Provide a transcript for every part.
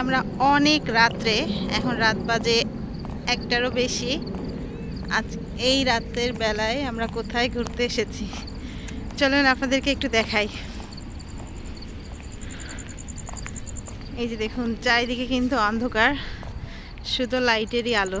আমরা অনেক রাত্রে, এখন রাত বাজে একটারও বেশি। আজ এই রাতের বেলায় আমরা কোথায় ঘুরতে এসেছি? চলুন আপনাদেরকে একটু দেখাই। এই যে দেখুন, চারিদিকে কিন্তু অন্ধকার, শুধু লাইটেরই আলো।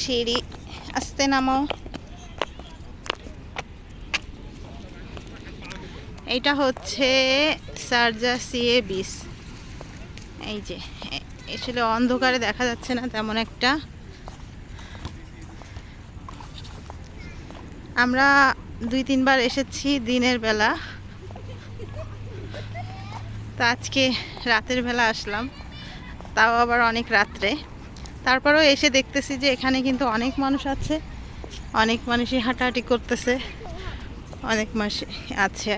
সিঁড়ি, আস্তে নামো এইটা হচ্ছে সারজা সিএ বিস এই যে আসলে অন্ধকারে দেখা যাচ্ছে না তেমন একটা। আমরা দুই, তিনবার এসেছি দিনের বেলা। তো আজকে রাতের বেলা আসলাম, তাও আবার অনেক রাত্রে। তারপরেও এসে দেখতেছি যে এখানে কিন্তু অনেক মানুষ আছে অনেক মানুষই হাঁটাহাঁটি করতেছে অনেক মানুষ আছে।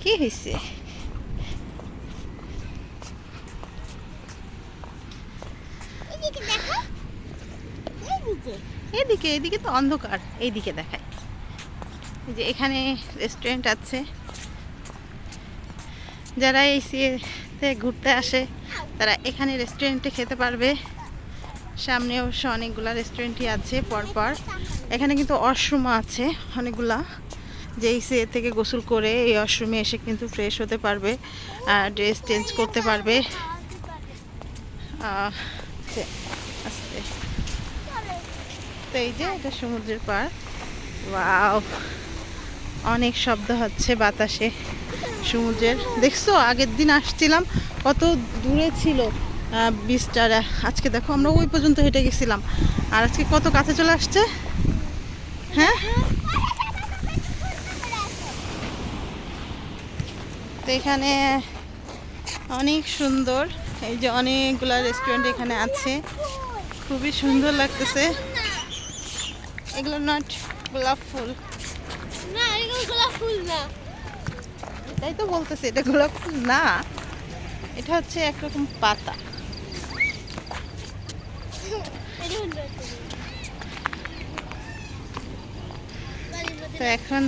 কি হয়েছে এদিকে এদিকে। তো অন্ধকার এইদিকে দেখায় যে এখানে রেস্টুরেন্ট আছে। যারা এই সিএতে ঘুরতে আসে। তারা এখানে রেস্টুরেন্টে খেতে পারবে। সামনে অবশ্য অনেকগুলা রেস্টুরেন্টই আছে পরপর। এখানে কিন্তু ওয়াশরুমও আছে অনেকগুলা। যে এই সিএ থেকে গোসল করে এই ওয়াশরুমে এসে কিন্তু ফ্রেশ হতে পারবে ড্রেস চেঞ্জ করতে পারবে। আস্তে তো এই যে এটা সমুদ্রের পার অনেক শব্দ হচ্ছে বাতাসে। সমুদ্রের। দেখছ, আগের দিন আসছিলাম, কত দূরে ছিল বিচটার। আজকে দেখো, আমরা ওই পর্যন্ত হেঁটে গেছিলাম। আর আজকে কত কাছে চলে আসছে? হ্যাঁ? তো এখানে অনেক সুন্দর, এই যে অনেকগুলা রেস্টুরেন্ট এখানে আছে। খুবই সুন্দর লাগতেছে। এগুলো নট গোলাপ ফুল। না, এগুলো গোলাপ ফুল না। এটাই তো বলতেছে, এটা গোলাপ ফুল না। এটা হচ্ছে একরকম পাতা। তো এখন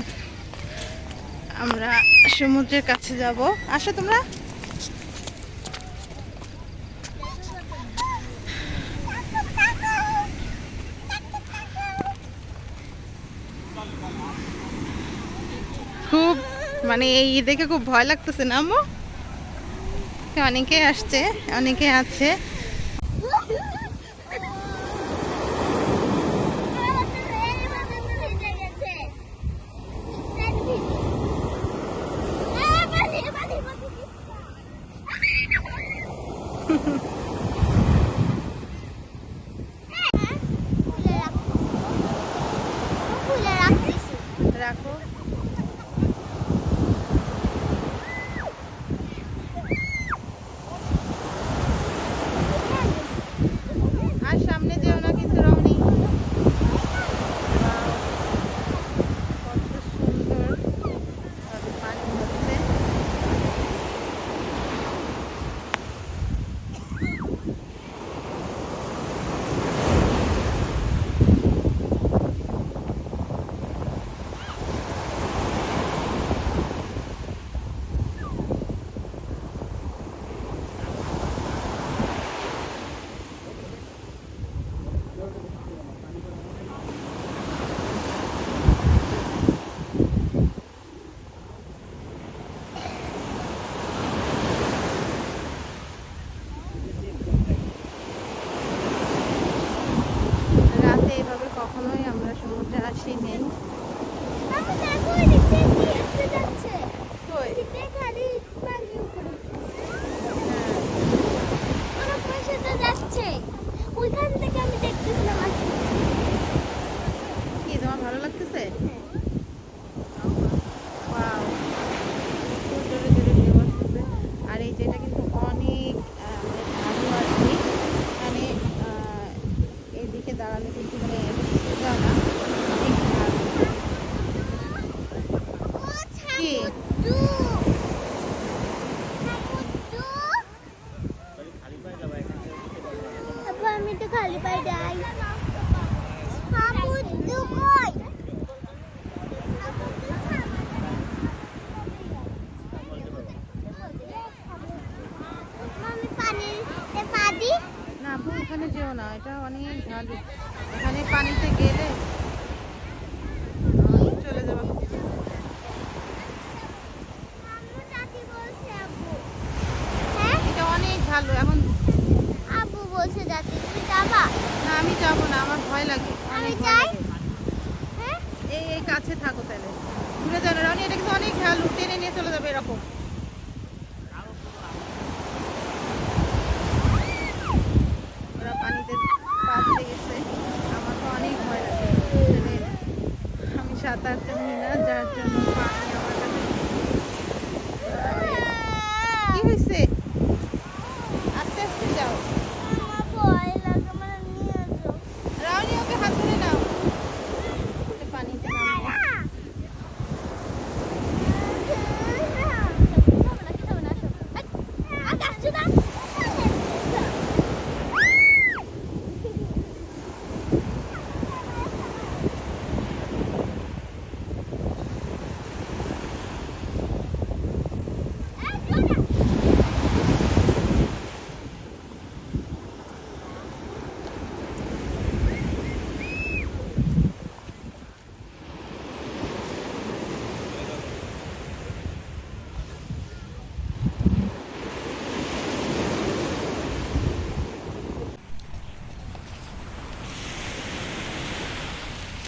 আমরা সমুদ্রের কাছে যাব। আসো তোমরা খুব মানে এই দেখে খুব ভয় লাগতেছে না আম্মু? অনেকে আসছে অনেকে আছে। এটা অনেক ঢালু এখানে পানিতে গেলে চলে যাবে। হ্যাঁ এটা অনেক ঢালু এখন আব্বু বলছে দাদি তুমি যাবা। না আমি যাব না আমার ভয় লাগে। আমি যাই? হ্যাঁ? এই এই কাছে থাকো তাহলে। ঘুরে না রানি এটা কিন্তু অনেক ঢালু টেনে নিয়ে চলে যাবে এরকম। একটা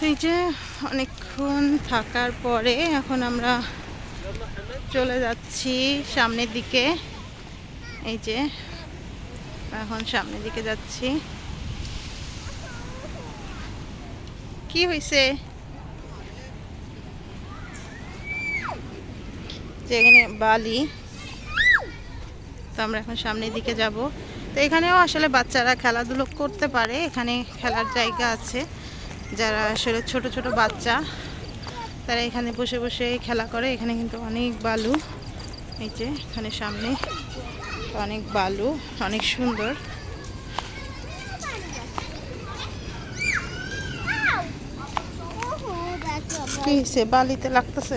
এই যে অনেকক্ষণ থাকার পরে এখন আমরা চলে যাচ্ছি সামনের দিকে। এই যে এখন সামনের দিকে যাচ্ছি। কি হয়েছে যে এখানে বালি। তো আমরা এখন সামনের দিকে যাব। তো এখানেও আসলে বাচ্চারা খেলাধুলো করতে পারে। এখানে খেলার জায়গা আছে। যারা আসলে ছোট ছোট বাচ্চা, তারা এখানে বসে বসে খেলা করে। এখানে কিন্তু অনেক বালু, এই যে এখানে সামনে অনেক বালু, অনেক সুন্দর। কি বালিতে লাগতেছে?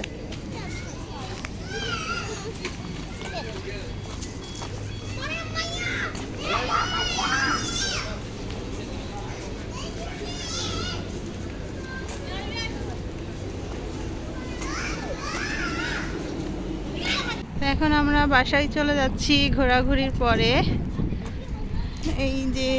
এখন আমরা বাসায় চলে যাচ্ছি ঘোরাঘুরির পরে। এই যে